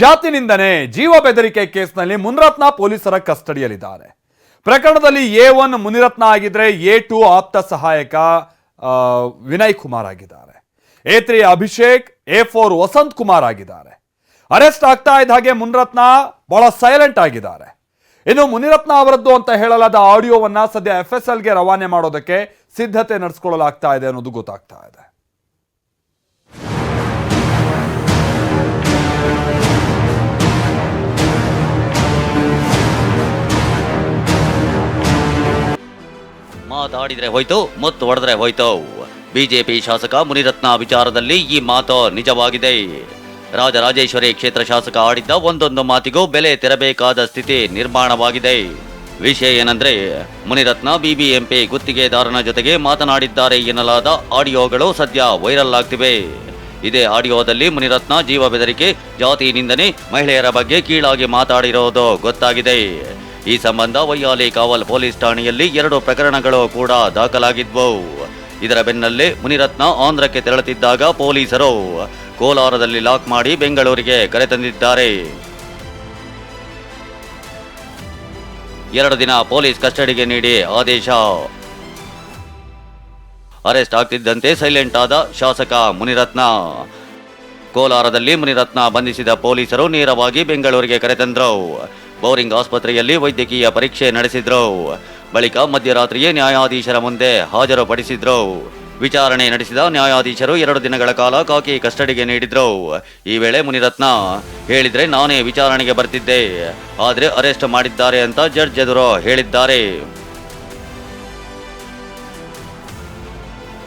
ಜಾತಿ ನಿಂದನೆ ಜೀವ ಬೆದರಿಕೆ ಕೇಸ್ನಲ್ಲಿ ಮುನಿರತ್ನ ಪೊಲೀಸರ ಕಸ್ಟಡಿಯಲ್ಲಿದ್ದಾರೆ. ಪ್ರಕರಣದಲ್ಲಿ ಎ ಒನ್ ಮುನಿರತ್ನ ಆಗಿದ್ರೆ ಎ ಟು ಆಪ್ತ ಸಹಾಯಕ ವಿನಯ್ ಕುಮಾರ್ ಆಗಿದ್ದಾರೆ. A three Abhishek, A four Vasanth Kumar ಆಗಿದ್ದಾರೆ. ಅರೆಸ್ಟ್ ಆಗ್ತಾ ಇದ್ದ ಹಾಗೆ ಮುನಿರತ್ನ ಬಹಳ ಸೈಲೆಂಟ್ ಆಗಿದ್ದಾರೆ. ಇನ್ನು ಮುನಿರತ್ನ ಅವರದ್ದು ಅಂತ ಹೇಳಲಾದ ಆಡಿಯೋವನ್ನ ಸದ್ಯ ಎಫ್ ಎಸ್ ಎಲ್ಗೆ ರವಾನೆ ಮಾಡೋದಕ್ಕೆ ಸಿದ್ಧತೆ ನಡೆಸ್ಕೊಳ್ಳಲಾಗ್ತಾ ಇದೆ ಅನ್ನೋದು ಗೊತ್ತಾಗ್ತಾ ಇದೆ. ಮಾತಾಡಿದ್ರೆ ಹೋಯ್ತು, ಮುತ್ತು ಹೊಡೆದ್ರೆ ಹೋಯ್ತು. ಬಿಜೆಪಿ ಶಾಸಕ ಮುನಿರತ್ನ ವಿಚಾರದಲ್ಲಿ ಈ ಮಾತು ನಿಜವಾಗಿದೆ. ರಾಜರಾಜೇಶ್ವರಿ ಕ್ಷೇತ್ರ ಶಾಸಕ ಆಡಿದ್ದ ಒಂದೊಂದು ಮಾತಿಗೂ ಬೆಲೆ ತೆರಬೇಕಾದ ಸ್ಥಿತಿ ನಿರ್ಮಾಣವಾಗಿದೆ. ವಿಷಯ ಏನಂದ್ರೆ, ಮುನಿರತ್ನ ಬಿಬಿಎಂಪಿ ಗುತ್ತಿಗೆದಾರನ ಜೊತೆಗೆ ಮಾತನಾಡಿದ್ದಾರೆ ಎನ್ನಲಾದ ಆಡಿಯೋಗಳು ಸದ್ಯ ವೈರಲ್ ಆಗ್ತಿವೆ. ಇದೇ ಆಡಿಯೋದಲ್ಲಿ ಮುನಿರತ್ನ ಜೀವ ಬೆದರಿಕೆ, ಜಾತಿ ನಿಂದನೆ, ಮಹಿಳೆಯರ ಬಗ್ಗೆ ಕೀಳಾಗಿ ಮಾತಾಡಿರೋದು ಗೊತ್ತಾಗಿದೆ. ಈ ಸಂಬಂಧ ವೈಯಾಲಿ ಕಾವಲ್ ಪೊಲೀಸ್ ಠಾಣೆಯಲ್ಲಿ ಎರಡು ಪ್ರಕರಣಗಳು ಕೂಡ ದಾಖಲಾಗಿದ್ವು. ಇದರ ಬೆನ್ನಲ್ಲೇ ಮುನಿರತ್ನ ಆಂಧ್ರಕ್ಕೆ ತೆರಳುತ್ತಿದ್ದಾಗ ಪೊಲೀಸರು ಕೋಲಾರದಲ್ಲಿ ಲಾಕ್ ಮಾಡಿ ಬೆಂಗಳೂರಿಗೆ ಕರೆತಂದಿದ್ದಾರೆ ಎರಡು ದಿನ ಪೊಲೀಸ್ ಕಸ್ಟಡಿಗೆ ನೀಡಿ ಆದೇಶ. ಅರೆಸ್ಟ್ ಆಗ್ತಿದ್ದಂತೆ ಸೈಲೆಂಟ್ ಆದ ಶಾಸಕ ಮುನಿರತ್ನ. ಕೋಲಾರದಲ್ಲಿ ಮುನಿರತ್ನ ಬಂಧಿಸಿದ ಪೊಲೀಸರು ನೇರವಾಗಿ ಬೆಂಗಳೂರಿಗೆ ಕರೆತಂದ್ರು ಬೌರಿಂಗ್ ಆಸ್ಪತ್ರೆಯಲ್ಲಿ ವೈದ್ಯಕೀಯ ಪರೀಕ್ಷೆ ನಡೆಸಿದ್ರು. ಬಳಿಕ ಮಧ್ಯರಾತ್ರಿಯೇ ನ್ಯಾಯಾಧೀಶರ ಮುಂದೆ ಹಾಜರುಪಡಿಸಿದ್ರು. ವಿಚಾರಣೆ ನಡೆಸಿದ ನ್ಯಾಯಾಧೀಶರು ಎರಡು ದಿನಗಳ ಕಾಲ ಕಾಕಿ ಕಸ್ಟಡಿಗೆ ನೀಡಿದ್ರು. ಈ ವೇಳೆ ಮುನಿರತ್ನ ಹೇಳಿದ್ರೆ, ನಾನೇ ವಿಚಾರಣೆಗೆ ಬರ್ತಿದ್ದೆ. ಆದರೆ ಅರೆಸ್ಟ್ ಮಾಡಿದ್ದಾರೆ ಅಂತ ಜಡ್ಜ್ ಎದುರು ಹೇಳಿದ್ದಾರೆ.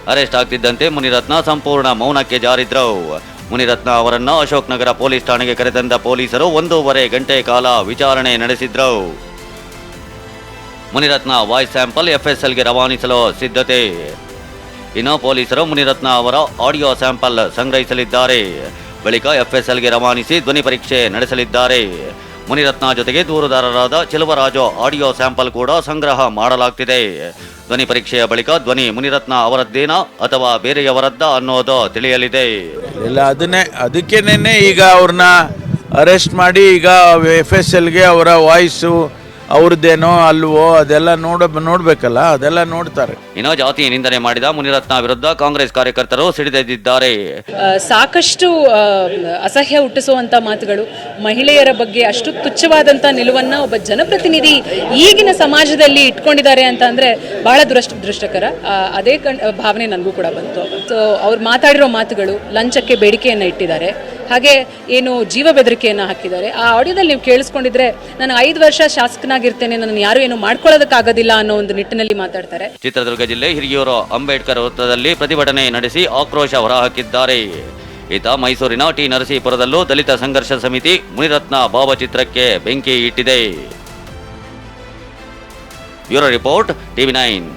ಅರೆಸ್ಟ್ ಆಗ್ತಿದ್ದಂತೆ ಮುನಿರತ್ನ ಸಂಪೂರ್ಣ ಮೌನಕ್ಕೆ ಜಾರಿದ್ರು. ಮುನಿರತ್ನ ಅವರನ್ನು ಅಶೋಕ್ ನಗರ ಪೊಲೀಸ್ ಠಾಣೆಗೆ ಕರೆತಂದ ಪೊಲೀಸರು ಒಂದೂವರೆ ಗಂಟೆ ಕಾಲ ವಿಚಾರಣೆ ನಡೆಸಿದ್ರು. ಮುನಿರತ್ನ ವಾಯ್ಸ್ ಸ್ಯಾಂಪಲ್ ಎಫ್ಎಸ್ಎಲ್ಗೆ ರವಾನಿಸಲು ಸಿದ್ಧತೆ. ಇನ್ನು ಪೊಲೀಸರು ಮುನಿರತ್ನ ಅವರ ಆಡಿಯೋ ಸ್ಯಾಂಪಲ್ ಸಂಗ್ರಹಿಸಲಿದ್ದಾರೆ. ಬಳಿಕ ಎಫ್ಎಸ್ಎಲ್ಗೆ ರವಾನಿಸಿ ಧ್ವನಿ ಪರೀಕ್ಷೆ ನಡೆಸಲಿದ್ದಾರೆ. ಮುನಿರತ್ನ ಜೊತೆಗೆ ದೂರುದಾರರಾದ ಚೆಲುವರಾಜು ಆಡಿಯೋ ಸ್ಯಾಂಪಲ್ ಕೂಡ ಸಂಗ್ರಹ ಮಾಡಲಾಗ್ತಿದೆ. ಧ್ವನಿ ಪರೀಕ್ಷೆಯ ಬಳಿಕ ಧ್ವನಿ ಮುನಿರತ್ನ ಅವರದ್ದೇನಾ ಅಥವಾ ಬೇರೆಯವರದ್ದ ಅನ್ನೋದು ತಿಳಿಯಲಿದೆ. ಇಲ್ಲ ಅದನ್ನೇ ಅದಕ್ಕೇನೆ ಈಗ ಅವ್ರನ್ನ ಅರೆಸ್ಟ್ ಮಾಡಿ ಈಗ ಎಫ್ ಎಸ್ ಎಲ್ಗೆ ಅವರ ವಾಯ್ಸು ಅವ್ರದ್ದೇನೋ ಅಲ್ವೋ ಅದೆಲ್ಲ ನೋಡ ನೋಡ್ಬೇಕಲ್ಲ ಅದೆಲ್ಲ ನೋಡ್ತಾರೆ. ಏನೋ ಜಾತಿ ನಿಂದನೆ ಮಾಡಿದ ಮುನಿರತ್ನ ವಿರುದ್ಧ ಕಾಂಗ್ರೆಸ್ ಕಾರ್ಯಕರ್ತರು ಸಿಡಿದೆದ್ದಿದ್ದಾರೆ. ಸಾಕಷ್ಟು ಅಸಹ್ಯ ಹುಟ್ಟಿಸುವಂತ ಮಾತುಗಳು ಮಹಿಳೆಯರ ಬಗ್ಗೆ ಅಷ್ಟು ತುಚ್ಛವಾದಂತ ನಿಲುವನ್ನ ಒಬ್ಬ ಜನಪ್ರತಿನಿಧಿ ಈಗಿನ ಸಮಾಜದಲ್ಲಿ ಇಟ್ಕೊಂಡಿದ್ದಾರೆ ಅಂತ ಅಂದ್ರೆ ಬಹಳ ದುರಷ್ಟ ದೃಷ್ಟಕರ ಅದೇ ಕಣ್ ಭಾವನೆ ನನಗೂ ಕೂಡ ಬಂತು. ಸೊ ಅವ್ರು ಮಾತಾಡಿರೋ ಮಾತುಗಳು ಲಂಚಕ್ಕೆ ಬೇಡಿಕೆಯನ್ನ ಇಟ್ಟಿದ್ದಾರೆ. ಹಾಗೆ ಏನು ಜೀವ ಬೆದರಿಕೆಯನ್ನು ಹಾಕಿದ್ದಾರೆ. ಆ ಆಡಿಯೋದಲ್ಲಿ ನೀವು ಕೇಳಿಸ್ಕೊಂಡಿದ್ರೆ ನಾನು ಐದು ವರ್ಷ ಶಾಸಕನಾಗಿರ್ತೇನೆ ನನ್ನ ಯಾರು ಏನು ಮಾಡ್ಕೊಳ್ಳೋದಕ್ಕಾಗೋದಿಲ್ಲ ಅನ್ನೋ ಒಂದು ನಿಟ್ಟಿನಲ್ಲಿ ಮಾತಾಡ್ತಾರೆ. ಚಿತ್ರದುರ್ಗ ಜಿಲ್ಲೆ ಹಿರಿಯೂರು ಅಂಬೇಡ್ಕರ್ ವೃತ್ತದಲ್ಲಿ ಪ್ರತಿಭಟನೆ ನಡೆಸಿ ಆಕ್ರೋಶ ಹೊರಹಾಕಿದ್ದಾರೆ. ಈತ ಮೈಸೂರಿನ ಟಿ ನರಸೀಪುರದಲ್ಲೂ ದಲಿತ ಸಂಘರ್ಷ ಸಮಿತಿ ಮುನಿರತ್ನ ಭಾವಚಿತ್ರಕ್ಕೆ ಬೆಂಕಿ ಇಟ್ಟಿದೆ. Bureau report, TV nine.